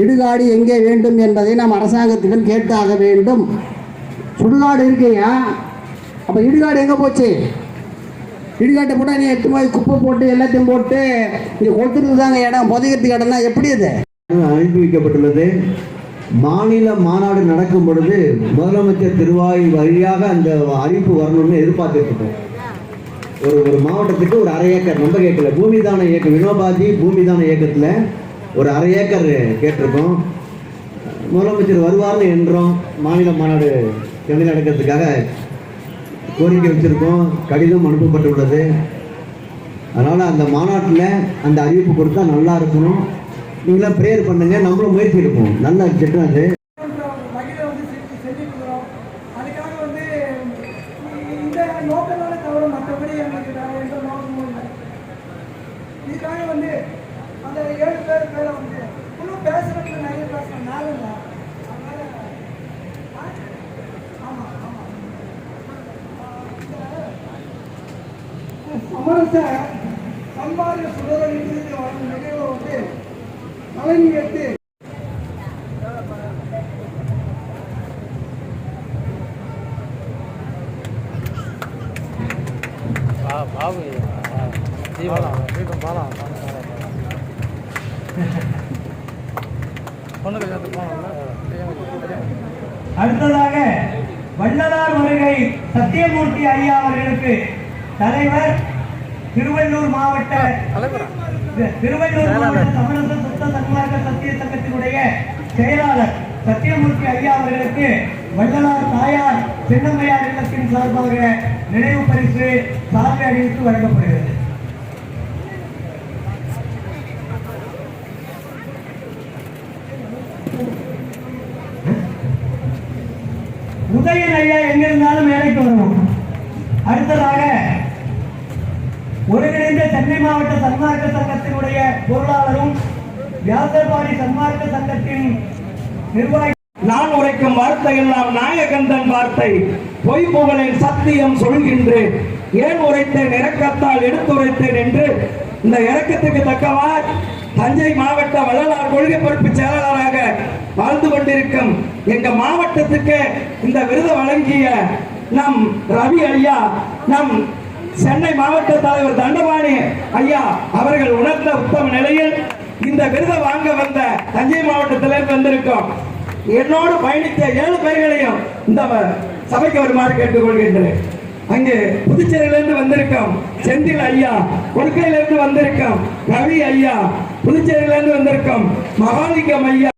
இடுகாடு எங்கே வேண்டும் என்பதை நாம் அரசாங்கத்திடம் கேட்டாக வேண்டும். சுடுகாடு இருக்கையா? அப்போ இடுகாடு எங்கே போச்சு? இடுகாட்டை போட்டால் நீ எட்டு மாதிரி குப்பை போட்டு எல்லாத்தையும் போட்டு இங்கே கொடுத்துட்டு தாங்க இடம். புதைக்கிறதுக்கு இடம்னா எப்படி அது அனுப்பி வைக்கப்பட்டுள்ளது மாநில மாநாடு நடக்கும் பொழுது முதலமைச்சர் திருவாய் வழியாக அந்த அறிவிப்பு வரணும்னு எதிர்பார்த்துருக்கோம். ஒரு ஒரு மாவட்டத்துக்கு ஒரு அரை ஏக்கர் நம்ம கேட்கல. பூமிதான இயக்கம் வினோபாஜி பூமிதான இயக்கத்தில் ஒரு அரை ஏக்கர் கேட்டிருக்கோம். முதலமைச்சர் வருவார்னு என்றோம். மாநில மாநாடு சென்னையில் நடக்கிறதுக்காக கோரிக்கை வச்சிருக்கோம். கடிதம் அனுப்பப்பட்டுள்ளது. அதனால் அந்த மாநாட்டில் அந்த அறிவிப்பு கொடுத்தா நல்லா இருக்கணும். நீங்களாம் ப்ரேயர் பண்ணுங்கள் நம்மளும் முயற்சி எடுப்போம். நல்ல திட்டம் அது. வகையில் தவிர மற்றபடி எங்களுக்கு எந்த நோக்கமும் இல்லை இதுக்காக வந்து ஏழு பேர் மேலே வந்து இன்னும் பேசுறதுக்கு நிறைய பேசணும் நாலு இல்லை. சமரச சம்பாரிய சுடரணிக்கு வரும் நிகழ்வு வந்து கலைஞருக்கு பாபு பாலாம் பாலாம் பாலாம். அடுத்ததாக வள்ளலார் வருகை சத்தியமூர்த்தி ஐயா அவர்களுக்கு தலைவர் திருவள்ளூர் மாவட்ட திருவள்ளூர் மாவட்ட சமரச சுத்த சன்மார்க்க சத்திய சங்கத்தினுடைய செயலாளர் சத்தியமூர்த்தி ஐயா அவர்களுக்கு வள்ளலார் தாயார் சின்னம்மையார் இல்லத்தின் சார்பாக நினைவு பரிசு சார்பை அணிவித்து வழங்கப்படுகிறது. முத்தையன் ஐயா எங்க இருந்தாலும் வேலைக்கு வருவோம். அடுத்ததாக ஒருங்கிணைந்த சென்னை மாவட்ட சன்மார்க்க சங்கத்தினுடைய பொருளாளரும் வியாசர்பாடி சன்மார்க்க சங்கத்தின் நிர்வாகி நான் உரைக்கும் வார்த்தை எல்லாம் நாயகந்தன் வார்த்தை. பொய் புகழின் சத்தியம் சொல்கின்றேன். ஏன் உரைத்தேன்? இறக்கத்தால் எடுத்துரைத்தேன் என்று இந்த இறக்கத்துக்கு தக்கவார் தஞ்சை மாவட்ட வள்ளலார் கொள்கை பொறுப்பு செயலாளராக வாழ்ந்து கொண்டிருக்கும் எங்க மாவட்டத்துக்கு இந்த விருது வழங்கிய நம் ரவி ஐயா நம் சென்னை மாவட்ட தலைவர் தண்டபாணி ஐயா அவர்கள் உணர்ந்த உத்தம நிலையில் இந்த விருதை வாங்க வந்த தஞ்சை மாவட்டத்திலிருந்து வந்திருக்கோம். என்னோடு பயணித்த ஏழு பேர்களையும் இந்த சபைக்கு வருமாறு கேட்டுக்கொள்கின்றேன். அங்கே புதுச்சேரியிலிருந்து வந்திருக்கோம். செந்தில் ஐயா கொடுக்கையிலிருந்து வந்திருக்கோம். ரவி ஐயா புதுச்சேரியிலிருந்து வந்திருக்கோம். மகாலிங்கம் ஐயா.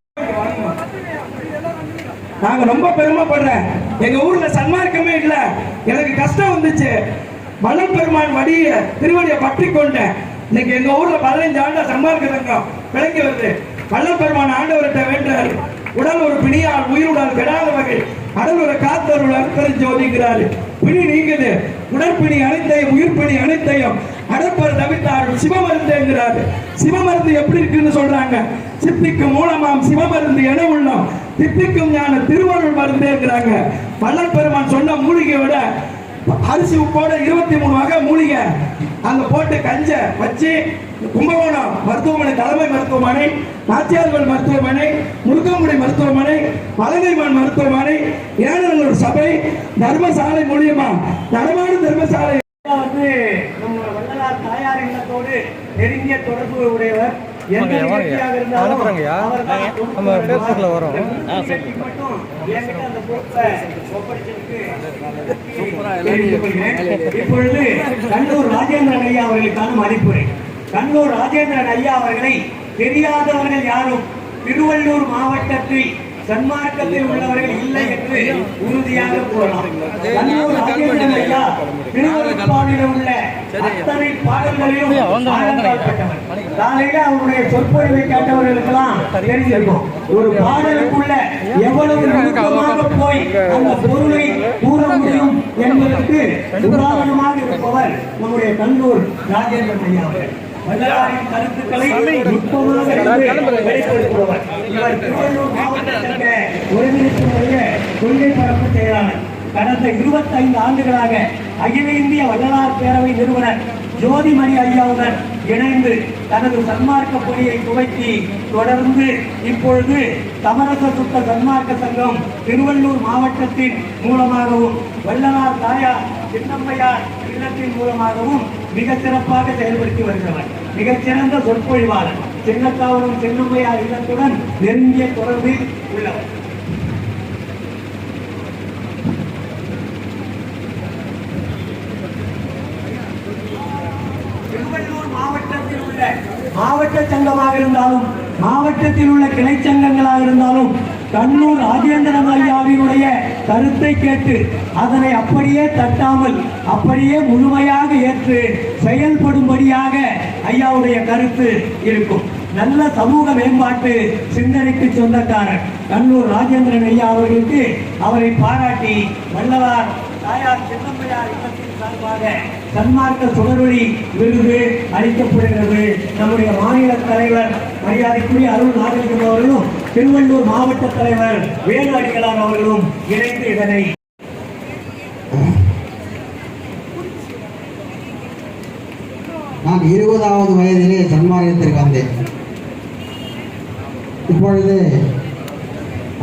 நாங்க ரொம்ப பெருமைப்படுறேன். எங்க ஊர்ல சன்மார்க்கமே இல்ல. எனக்கு கஷ்டம் வந்துச்சு. வள்ளல் பெருமான் வடிய திருவடியை பற்றி கொண்டேன். இன்னைக்கு எங்க ஊர்ல பதினஞ்சு ஆண்டா சன்மார்க்க சங்கம் விளங்கி வருது. வள்ளல் பெருமான் ஆண்டவர்கிட்ட வேண்டாரு உடல் ஒரு பிணியால் உயிருடல் கெடாத வகை அடல் காத்தருள் அற்பெரும் ஜோதிக்கிறாரு பிணி நீங்குது. உடற்பிணி அனைத்தையும் உயிர்ப்பிணி அனைத்தையும் அடப்பர் தவித்தார் சிவமருந்துங்கிறாரு சிவமருந்து எப்படி இருக்குன்னு சொல்றாங்க. சித்திக்கு மூலமாம் சிவமருந்து என உள்ளோம். சித்திக்கும் ஞான திருவருள் மருந்துங்கிறாங்க வள்ளல் பெருமான் சொன்ன மூலிகையோட விட அரிசி உப்போட இருபத்தி மூணு வகை மூலிகை. அங்கே போட்டு கஞ்ச வச்சு கும்பகோணம் மருத்துவமனை தலைமை மருத்துவமனை நாச்சியார்கள் மருத்துவமனை முருகங்குடி மருத்துவமனை மலகைமான் மருத்துவமனை ஏனங்களூர் சபை தர்மசாலை மூலியமா நடமாடும் தர்மசாலை. வந்து நம்ம வள்ளலார் தாயார் இல்லத்தோடு நெருங்கிய தொடர்பு உடையவர். வாங்கய்யா, நம்ம Facebookல வரோம். இப்பொழுது கண்ணூர் ராஜேந்திரன் ஐயா அவர்களுக்கான மதிப்புரை. கண்ணூர் ராஜேந்திரன் ஐயா அவர்களை தெரியாதவர்கள் யாரும் திருவள்ளூர் மாவட்டத்தில் சன்மார்க்கத்தில் உள்ளவர்கள் இல்லை என்று உறுதியாக கூறலாம். கண்ணூர் ராஜேந்திரன் ஐயா திருவள்ளுப்பாடியில் உள்ள அத்தனை பாடல்களிலும் காலையில அவருடைய சொற்பொழிவை கேட்டவர்களுக்கெல்லாம் தெரிஞ்சிருக்கும். ஒரு பாடலுக்குள்ள எவ்வளவு நுணுக்கமாக போய் அந்த பொருளை கூற முடியும் என்பதற்கு உதாரணமாக இருப்பவர் நம்முடைய கண்ணூர் ராஜேந்திரன் ஐயா அவர்கள். வள்ளலாரின் கருத்துக்களை நுட்பமாக வெளிப்படுத்துபவர். இவர் திருவள்ளூர் மாவட்டத்திற்கு ஒருங்கிணைப்புடைய கொள்கை பரப்பு செயலாளர். கடந்த 25 ஆண்டுகளாக அகில இந்திய வள்ளலார் பேரவை நிறுவனர் ஜோதிமணி ஐயாவுடன் இணைந்து தனது சன்மார்க்க பணியை துவக்கி தொடர்ந்து இப்பொழுது சமரச சுத்த சன்மார்க்க சங்கம் திருவள்ளூர் மாவட்டத்தின் மூலமாகவும் வள்ளலார் தாயார் சின்னம்மையார் இல்லத்தின் மூலமாகவும் மிக சிறப்பாக செயல்படுத்தி வருகிறவர். மிகச்சிறந்த சொற்பொழிவாளர். சின்னத்தாவரம் சின்னம்மையார் இல்லத்துடன் நெருங்கிய தொடர்பில் உள்ளவர் திருவள்ளூர் மாவட்டத்தில் உள்ள மாவட்ட சங்கமாக இருந்தாலும் மாவட்டத்தில் உள்ள கிளை சங்கங்களாக இருந்தாலும் கண்ணூர் ராஜேந்திரன் ஐயாவினுடைய கருத்தை கேட்டு அதனை அப்படியே தட்டாமல் அப்படியே முழுமையாக ஏற்று செயல்படும்படியாக ஐயாவுடைய கருத்து இருக்கும். நல்ல சமூக மேம்பாட்டு சிந்தனைக்கு சொந்தக்காரர் கண்ணூர் ராஜேந்திரன் ஐயா அவர்களுக்கு அவரை பாராட்டி வல்லவார் தாயார் சின்னம்மையார் இல்லத்தின் சார்பாக சன்மார்க்க சுடர்வழி விருது அளிக்கப்படுகிறது. நம்முடைய மாநில தலைவர் மரியாதைக்குரிய அருள் நாகரிகம் அவர்களும் திருவள்ளூர் மாவட்ட தலைவர் வேலு அடிகளார் அவர்களும் இணைந்து இதனை நான் இருபதாவது வயதிலே சன்மார்க்கத்திற்கு வந்தேன். இப்பொழுது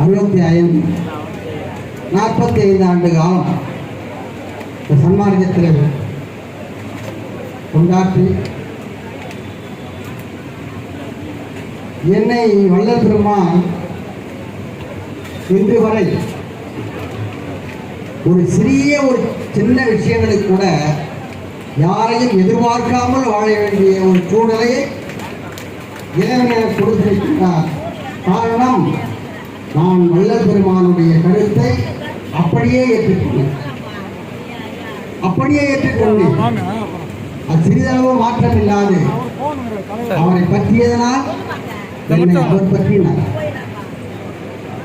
அறுபத்தி ஐந்து நாற்பத்தி ஐந்து ஆண்டு காலம் இந்த சன்மார்க்கத்தில் கொண்டாற்றி என்னை வல்ல பெருமான் இன்று வரை ஒரு சிறிய ஒரு சின்ன விஷயங்களுக்கு கூட யாரையும் எதிர்பார்க்காமல் வாழ வேண்டிய ஒரு சூழலை இறைவன் எனக்கு கொடுத்திருக்கிறார் காரணம் நான் வள்ளல் பெருமானுடைய கருத்தை அப்படியே ஏற்றுக்கொண்டேன். அப்படியே ஏற்றுக்கொண்டேன். அது சிறிதளவு மாற்றம் இல்லாது அவரை பற்றியதனால் அவர் பற்றினார்.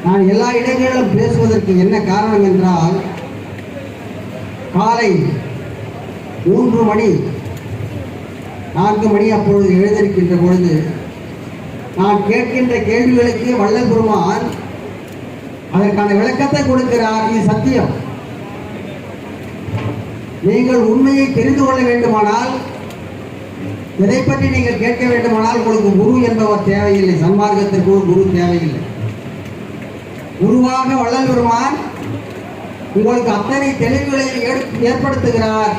நான் எல்லா இடங்களிலும் பேசுவதற்கு என்ன காரணம் என்றால் காலை மூன்று மணி நான்கு மணி அப்பொழுது எழுந்திருக்கின்ற பொழுது நான் கேட்கின்ற கேள்விகளுக்கு வள்ளல் பெருமான் அதற்கான விளக்கத்தை கொடுக்கிறார். இது சத்தியம். நீங்கள் உண்மையை தெரிந்து கொள்ள வேண்டுமானால் எதை பற்றி நீங்கள் கேட்க வேண்டுமானால் உங்களுக்கு குரு என்பவர் தேவையில்லை. சன்மார்க்கத்திற்கு ஒரு குரு தேவையில்லை. குருவாக வள்ளல் பெருமான் உங்களுக்கு அத்தனை தெளிவுகளை ஏற்- ஏற்படுத்துகிறார்.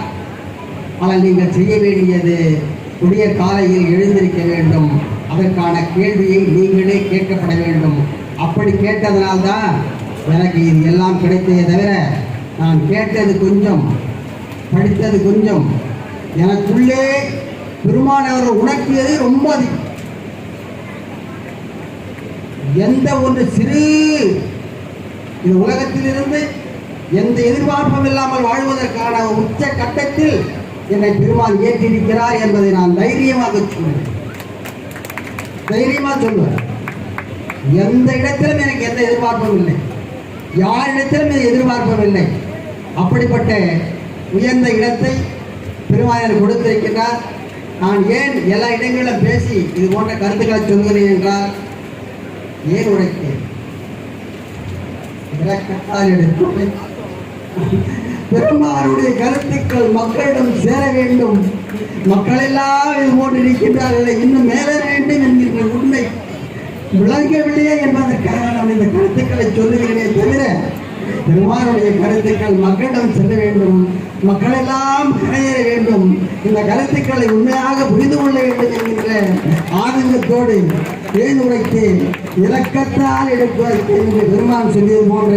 ஆனால் நீங்கள் செய்ய வேண்டியது புதிய காலையில் எழுந்திருக்க வேண்டும். அதற்கான கேள்வியை நீங்களே கேட்கப்பட வேண்டும். அப்படி கேட்டதனால்தான் எனக்கு இது எல்லாம் கிடைத்ததே தவிர நான் கேட்டது கொஞ்சம் படித்தது கொஞ்சம். எனக்குள்ளே பெருமானவர் உணர்த்தியது ரொம்ப அதிகம். எந்த ஒன்று சிறு இந்த உலகத்திலிருந்து எந்த எதிர்பார்ப்பும் இல்லாமல் வாழ்வதற்கான உச்ச கட்டத்தில் என்னை பெருமாள் ஏற்றிருக்கிறார் என்பதை நான் தைரியமாக சொல்வேன். தைரியமாக சொல்வேன். எந்த இடத்திலும் எனக்கு எந்த எதிர்பார்ப்பும் இல்லை. யாரிடத்திலும் எதிர்பார்ப்பும் இல்லை. அப்படிப்பட்ட உயர்ந்த இடத்தை பெருமாயர் எனக்கு கொடுத்திருக்கிறார் நான் ஏன் எல்லா இடங்களிலும் பேசி இது போன்ற கருத்துக்களை சொல்கிறேன் என்றால் ஏன் உழைத்தேன் பெருமானுடைய கருத்துக்கள் மக்களிடம் சேர வேண்டும். மக்கள் எல்லாம் இது போன்று இருக்கின்றார்கள். இன்னும் மேல வேண்டும் என்கின்ற உண்மை விளங்கவில்லையே என்பதற்காக நான் இந்த கருத்துக்களை சொல்லுகிறேனே தவிர பெருமானுடைய கருத்துக்கள் மக்களிடம் செல்ல வேண்டும். மக்கள் எல்லாம் கரையேற வேண்டும். இந்த கருத்துக்களை உண்மையாக புரிந்து கொள்ள வேண்டும் என்கின்ற ஆனந்தத்தோடு ஏன் உரைத்தேன் இலக்கத்தால் எடுப்பதற்கு என்று பெருமான் சொல்லியது போன்ற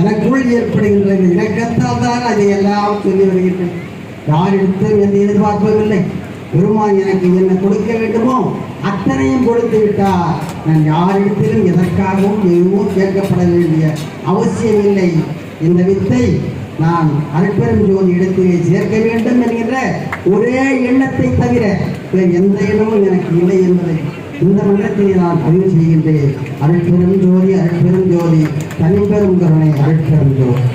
எனக்குள் ஏற்படுகின்றது இலக்கத்தால் தான் அதை எல்லாம் சொல்லி வருகின்றேன். யாரிடத்தும் என்று எதிர்பார்ப்பதில்லை பெருமான் எனக்கு என்ன கொடுக்க வேண்டுமோ அத்தனையும் கொடுத்து விட்டார். நான் யாரிடத்திலும் எதற்காகவும் எதுவும் கேட்கப்பட வேண்டிய அவசியம் இல்லை. இந்த வித்தை நான் அருட்பெரும் ஜோதி இடத்திலே சேர்க்க வேண்டும் என்கின்ற ஒரே எண்ணத்தை தவிர வேறு எந்த எண்ணமும் எனக்கு இல்லை என்பதை இந்த மன்றத்திலே நான் பதிவு செய்கின்றேன். அருட்பெரும் ஜோதி அருட்பெரும் ஜோதி தனிப்பெரும் கருணை அருட்பெரும் ஜோதி